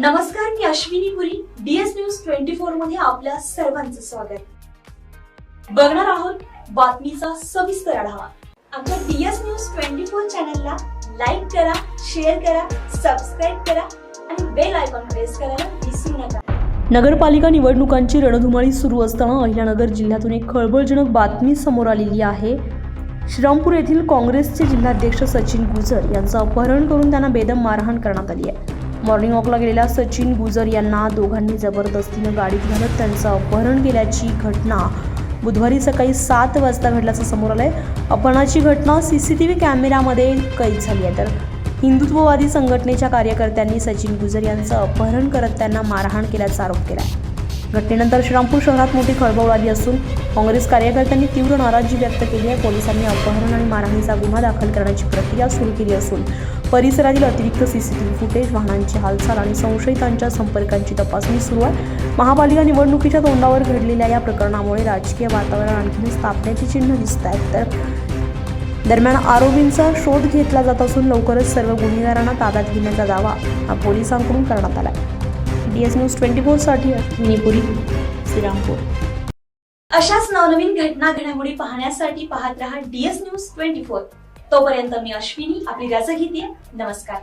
नमस्कार मी Ashwini Puri. DS news twenty फोरमध्ये आपल्या सर्वांचं स्वागत. बघणार आहोत बातमीचा सविस्तर आढावा. आमच्या डीएस न्यूज ट्वेंटी फोर चॅनलला लाईक करा शेअर करा सबस्क्राईब करा आणि बेल आयकॉन प्रेस करायला विसरू नका. नगरपालिका निवडणुकांची रणधुमाळी सुरू असताना अहिल्यानगर जिल्ह्यातून एक खळबळजनक बातमी समोर आलेली आहे. श्रीरामपूर येथील काँग्रेसचे जिल्हाध्यक्ष सचिन गुजर यांचं अपहरण करून त्यांना बेदम मारहाण करण्यात आली आहे. मॉर्निंग वॉकला गेलेल्या सचिन गुजर यांना दोघांनी जबरदस्तीनं गाडीत घालत त्यांचं अपहरण केल्याची घटना बुधवारी सकाळी सात वाजता घडल्याचं समोर आलं आहे अपहरणाची घटना सी सी टी व्ही कॅमेऱ्यामध्ये कैद झाली आहे. तर हिंदुत्ववादी संघटनेच्या कार्यकर्त्यांनी सचिन गुजर यांचं अपहरण करत त्यांना मारहाण केल्याचा आरोप केला आहे घटनेनंतर श्रीरामपूर शहरात मोठी खळबळ उडाली असून काँग्रेस कार्यकर्त्यांनी तीव्र नाराजी व्यक्त केली आहे. पोलिसांनी अपहरण आणि मारहाणीचा गुन्हा दाखल करण्याची प्रक्रिया सुरू केली असून परिसरातील अतिरिक्त सीसीटीव्ही फुटेज वाहनांची हालचाल आणि संशयितांच्या संपर्कांची तपासणी सुरू आहे. महापालिका निवडणुकीच्या तोंडावर घडलेल्या या प्रकरणामुळे राजकीय वातावरण आणखीनच तापण्याची चिन्ह दिसत आहेत. तर दरम्यान आरोपींचा शोध घेतला जात असून लवकरच सर्व गुन्हेगारांना ताब्यात घेण्याचा दावा हा पोलिसांकडून करण्यात आला आहे. डी एस न्यूज ट्वेंटी फोरसाठी निपुरी श्रीरामपूर. अशाच नवनवीन घटना घडामोडी पाहण्यासाठी पाहत रहा डीएस न्यूज ट्वेंटी फोर. तोपर्यंत मी अश्विनी आपली रजा घेते. नमस्कार.